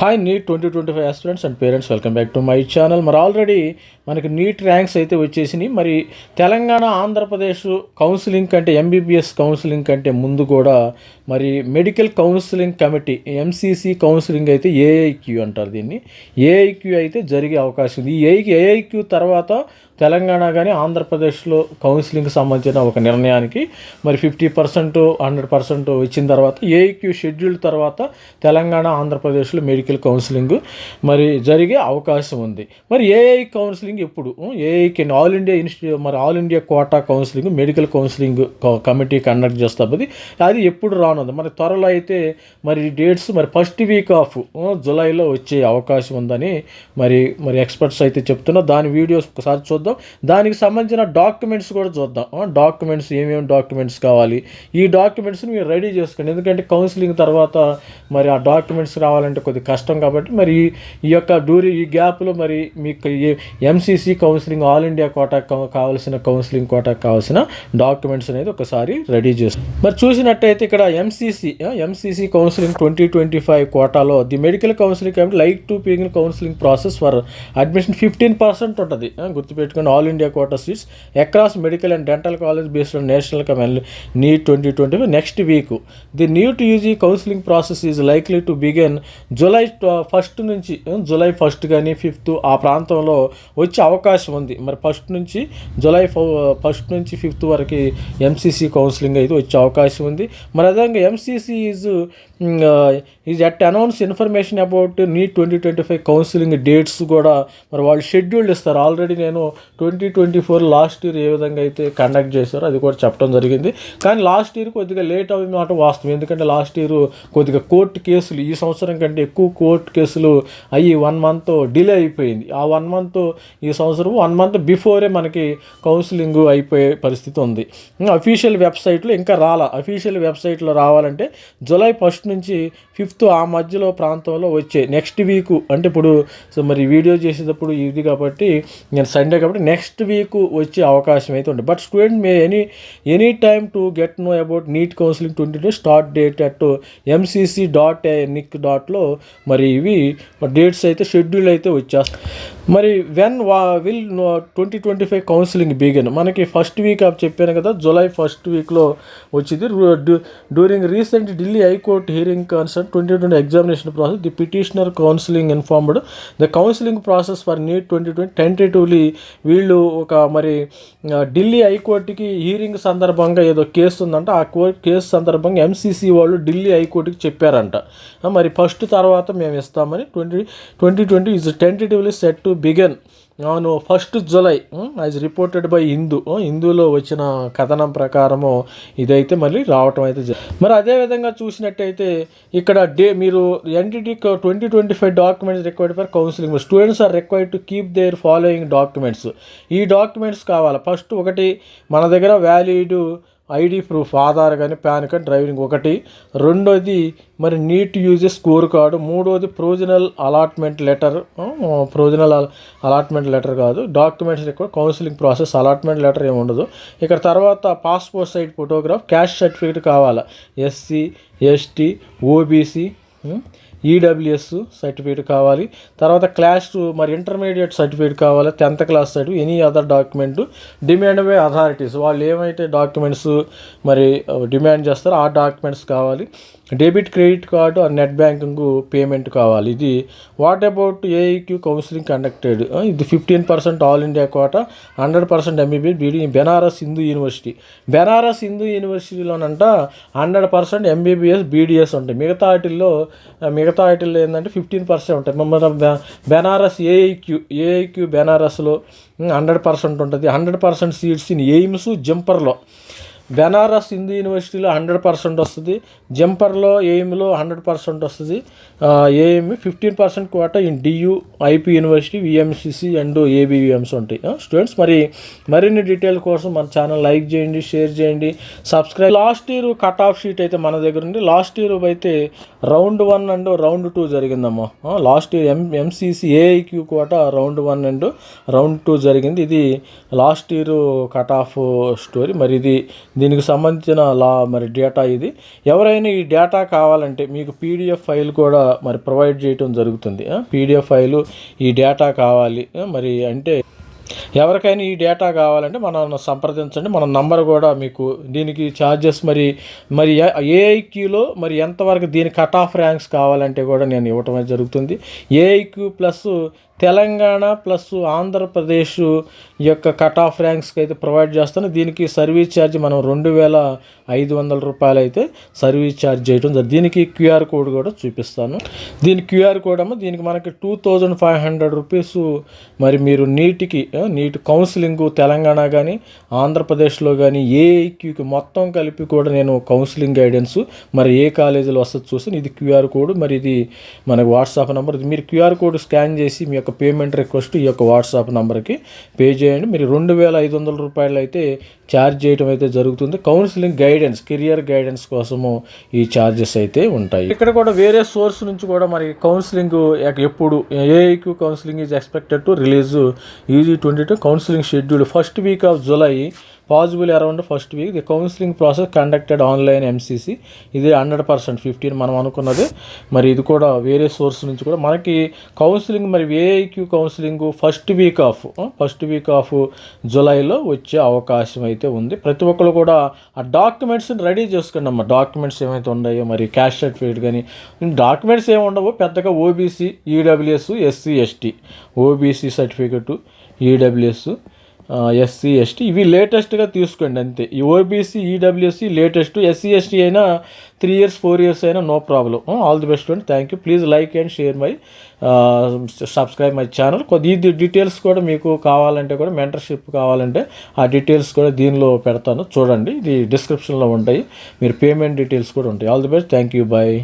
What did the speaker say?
hi NEET twenty twenty five aspirants and parents welcome back to my channel మరి already మనకి NEET ranks అయితే వచ్చేసినాయి మరి Telangana Andhra Pradesh counselling కంటే ఎంబీబీఎస్ కౌన్సిలింగ్ కంటే ముందు కూడా మరి medical counselling committee MCC counselling అయితే ఏఐక్యూ అంటారు దీన్ని ఏఐక్యూ అయితే జరిగే అవకాశం ఉంది ఈ ఏఐక్యూ తర్వాత తెలంగాణ కానీ ఆంధ్రప్రదేశ్లో కౌన్సిలింగ్కి సంబంధించిన ఒక నిర్ణయానికి మరి ఫిఫ్టీ పర్సెంట్ హండ్రెడ్ పర్సెంట్ ఇచ్చిన తర్వాత ఏఈక్యూ e షెడ్యూల్ తర్వాత తెలంగాణ ఆంధ్రప్రదేశ్లో మెడికల్ కౌన్సిలింగ్ మరి జరిగే అవకాశం ఉంది మరి ఏఐ e కౌన్సిలింగ్ ఎప్పుడు ఏఐకి ఆల్ ఇండియా ఇన్స్టిట్యూట్ మరి all India quota counselling medical counselling committee conduct చేస్తామది అది ఎప్పుడు రానుంది మరి త్వరలో అయితే మరి డేట్స్ మరి ఫస్ట్ వీక్ ఆఫ్ జులైలో వచ్చే అవకాశం ఉందని మరి మరి ఎక్స్పర్ట్స్ అయితే చెప్తున్నా దాని వీడియోస్ ఒకసారి చూద్దాం చూద్దాం దానికి సంబంధించిన డాక్యుమెంట్స్ కూడా చూద్దాం డాక్యుమెంట్స్ ఏమేమి డాక్యుమెంట్స్ కావాలి ఈ డాక్యుమెంట్స్ని మీరు రెడీ చేసుకోండి ఎందుకంటే కౌన్సిలింగ్ తర్వాత మరి ఆ డాక్యుమెంట్స్ రావాలంటే కొద్దిగా కష్టం కాబట్టి మరి ఈ యొక్క డ్యూరీ ఈ గ్యాప్లో మరి మీకు MCC counselling all India quota కావాల్సిన కౌన్సిలింగ్ కోటాకు కావాల్సిన డాక్యుమెంట్స్ అనేది ఒకసారి రెడీ చేస్తాం మరి చూసినట్టయితే ఇక్కడ MCC MCC counselling twenty twenty five కోటాలో ది మెడికల్ కౌన్సిలింగ్ కాబట్టి like to పీగిల్ counselling process for admission fifteen percent ఉంటుంది గుర్తుపెట్టుకో పెట్టుకుని all India quota seats across medical and dental college based on national కమెల్ NEET twenty twenty next week the NEET UG counselling process is likely to begin July first నుంచి July first కానీ fifth ఆ ప్రాంతంలో వచ్చే అవకాశం ఉంది మరి first నుంచి July first నుంచి ఫిఫ్త్ వరకు ఎంసీసీ కౌన్సిలింగ్ అయితే వచ్చే అవకాశం ఉంది మరి అదేవిధంగా MCC is is at announce information about NEET twenty twenty five counselling dates కూడా మరి వాళ్ళు షెడ్యూల్డ్ ఇస్తారు ఆల్రెడీ నేను twenty twenty four last year ఏ విధంగా అయితే కండక్ట్ చేశారో అది కూడా చెప్పడం జరిగింది కానీ లాస్ట్ ఇయర్ కొద్దిగా లేట్ అవి మాట వాస్తవం ఎందుకంటే లాస్ట్ ఇయర్ కొద్దిగా కోర్టు కేసులు ఈ సంవత్సరం కంటే ఎక్కువ కోర్టు కేసులు అయ్యి వన్ మంత్ డిలే అయిపోయింది ఆ వన్ మంత్ ఈ సంవత్సరం వన్ మంత్ బిఫోరే మనకి కౌన్సిలింగ్ అయిపోయే పరిస్థితి ఉంది అఫీషియల్ వెబ్సైట్లో ఇంకా రాలా అఫీషియల్ వెబ్సైట్లో రావాలంటే జూలై ఫస్ట్ నుంచి ఫిఫ్త్ ఆ మధ్యలో ప్రాంతంలో వచ్చే నెక్స్ట్ వీక్ అంటే ఇప్పుడు సో మరి వీడియో చేసేటప్పుడు ఇది కాబట్టి నేను సండే కాబట్టి నెక్స్ట్ వీక్ వచ్చే అవకాశం అయితే ఉంది but student may any any time to get know about NEET counselling twenty two start date at MCC dot NIC డాట్లో మరి ఇవి డేట్స్ అయితే షెడ్యూల్ అయితే వచ్చేస్తాయి మరి when we will know twenty twenty five counselling begin మనకి first week of చెప్పాను కదా July first వీక్లో వచ్చింది during recent Delhi high court hearing concern twenty twenty examination process the petitioner counselling informed the counselling process for NEET twenty twenty tentatively వీళ్ళు ఒక మరి ఢిల్లీ హైకోర్టుకి hearing సందర్భంగా ఏదో కేసు ఉందంట ఆ కోర్టు కేసు సందర్భంగా ఎంసీసీ వాళ్ళు ఢిల్లీ హైకోర్టుకి చెప్పారంట మరి ఫస్ట్ తర్వాత మేము ఇస్తామని twenty twenty twenty is tentatively set to begin అవును first July as reported by Hindu హిందూలో వచ్చిన కథనం ప్రకారము ఇదైతే మళ్ళీ రావటం అయితే మరి అదేవిధంగా చూసినట్టయితే ఇక్కడ డే మీరు NTT twenty twenty five documents required for counselling students are required to keep their following documents ఈ డాక్యుమెంట్స్ కావాలి ఫస్ట్ ఒకటి మన దగ్గర వ్యాలిడ్ ఐడి ప్రూఫ్ ఆధార్ కానీ పాన్ కార్డ్ డ్రైవింగ్ ఒకటి రెండోది మరి నీట్ యూజెస్ స్కోర్ కార్డు మూడోది provisional allotment letter provisional allotment letter కాదు డాక్యుమెంట్స్ ఎక్కువ కౌన్సిలింగ్ ప్రాసెస్ అలాట్మెంట్ లెటర్ ఏమి ఉండదు ఇక్కడ తర్వాత passport size photograph cash certificate కావాలా SC ST OBC EWS e certificate కావాలి తర్వాత క్లాస్ టూ మరి ఇంటర్మీడియట్ సర్టిఫికేట్ కావాలి tenth class certificate any other document demand by authorities వాళ్ళు ఏమైతే డాక్యుమెంట్స్ మరి డిమాండ్ uh, చేస్తారో ఆ డాక్యుమెంట్స్ కావాలి డెబిట్ క్రెడిట్ కార్డు ఆ నెట్ బ్యాంకింగ్ పేమెంట్ కావాలి ఇది what about AEQ counselling conducted ఇది fifteen percent all India quota hundred percent MBBS BD Banaras Hindu University Banaras Hindu యూనివర్సిటీలోనంట hundred percent MBBS BDS ఉంటాయి మిగతా వాటిల్లో uh, మిగతా వాటిల్లో ఏంటంటే ఫిఫ్టీన్ పర్సెంట్ ఉంటాయి మన బెనారస్ ఏఐక్యూ ఏఐక్యూ బెనారస్లో హండ్రెడ్ పర్సెంట్ ఉంటుంది hundred percent seats in AIIMS జంపర్లో Banaras Hindu యూనివర్సిటీలో హండ్రెడ్ పర్సెంట్ వస్తుంది జంపర్లో ఏఎంలో హండ్రెడ్ పర్సెంట్ వస్తుంది AME fifteen percent quota in DU IP University VMCC and ABVMS ఉంటాయి స్టూడెంట్స్ మరి మరిన్ని డీటెయిల్ కోసం మన ఛానల్ లైక్ చేయండి షేర్ చేయండి subscribe last year cut off sheet అయితే మన దగ్గర ఉంది లాస్ట్ ఇయర్ అయితే round one and round two జరిగిందమ్మా last year M MCC AIQ quota round one and round two జరిగింది ఇది last year cut off story మరి ఇది దీనికి సంబంధించిన లా మరి డేటా ఇది ఎవరైనా ఈ డేటా కావాలంటే మీకు పీడిఎఫ్ ఫైల్ కూడా మరి ప్రొవైడ్ చేయటం జరుగుతుంది పీడిఎఫ్ ఫైలు ఈ డేటా కావాలి మరి అంటే ఎవరికైనా ఈ డేటా కావాలంటే మనం సంప్రదించండి మన నంబర్ కూడా మీకు దీనికి ఛార్జెస్ మరి మరి ఏఐక్యూలో మరి ఎంతవరకు దీని కట్ ఆఫ్ ర్యాంక్స్ కావాలంటే కూడా నేను ఇవ్వటం జరుగుతుంది AIQ plus Telangana plus Andhra Pradesh యొక్క కట్ ఆఫ్ ర్యాంక్స్కి అయితే ప్రొవైడ్ చేస్తాను దీనికి సర్వీస్ ఛార్జ్ మనం రెండు వేల ఐదు వందల రూపాయలు అయితే సర్వీస్ ఛార్జ్ చేయడం దీనికి క్యూఆర్ కోడ్ కూడా చూపిస్తాను దీని క్యూఆర్ కోడ్ అమ్మ దీనికి మనకి two thousand five hundred rupees మరి మీరు నీటికి నీట్ కౌన్సిలింగ్ తెలంగాణ కానీ ఆంధ్రప్రదేశ్లో కానీ ఏఐక్యూకి మొత్తం కలిపి కూడా నేను కౌన్సిలింగ్ గైడెన్స్ మరి ఏ కాలేజీలో వస్తుంది చూసి ఇది క్యూఆర్ కోడ్ మరి ఇది మనకు వాట్సాప్ నెంబర్ మీరు క్యూఆర్ కోడ్ స్కాన్ చేసి మీ యొక్క పేమెంట్ రిక్వెస్ట్ ఈ యొక్క వాట్సాప్ నెంబర్కి పే చేయండి మీరు రెండు వేల ఐదు వందల రూపాయలు అయితే ఛార్జ్ చేయడం అయితే జరుగుతుంది కౌన్సిలింగ్ గైడెన్స్ కెరియర్ గైడెన్స్ కోసము ఈ ఛార్జెస్ అయితే ఉంటాయి ఇక్కడ కూడా వేరే సోర్స్ నుంచి కూడా మరి కౌన్సిలింగ్ ఎప్పుడు AIQ counselling is expected to release easy to Counseling scheduled first week of July possible around first week the counselling process conducted online MCC ఇది హండ్రెడ్ పర్సెంట్ ఫిఫ్టీన్ మనం అనుకున్నది మరి ఇది కూడా వేరే సోర్స్ నుంచి కూడా మనకి కౌన్సిలింగ్ మరి AIQ counselling first week of first week of జూలైలో వచ్చే అవకాశం అయితే ఉంది ప్రతి ఒక్కరు కూడా ఆ డాక్యుమెంట్స్ని రెడీ చేసుకోండి అమ్మ డాక్యుమెంట్స్ ఏమైతే ఉన్నాయో మరి క్యాష్ సర్టిఫికేట్ కానీ డాక్యుమెంట్స్ ఏమి ఉండవు పెద్దగా OBC EWS SC ST OBC certificate EWS SC ST ఇవి లేటెస్ట్గా తీసుకోండి అంతే ఈ OBC EWC latest SC ST అయినా త్రీ ఇయర్స్ ఫోర్ ఇయర్స్ అయినా no problem all the best అండి thank you please like and share my subscribe my channel ఇది details కూడా మీకు కావాలంటే కూడా మెంటర్షిప్ కావాలంటే ఆ డీటెయిల్స్ కూడా దీనిలో పెడతాను చూడండి ఇది డిస్క్రిప్షన్లో ఉంటాయి మీరు పేమెంట్ డీటెయిల్స్ కూడా ఉంటాయి all the best thank you bye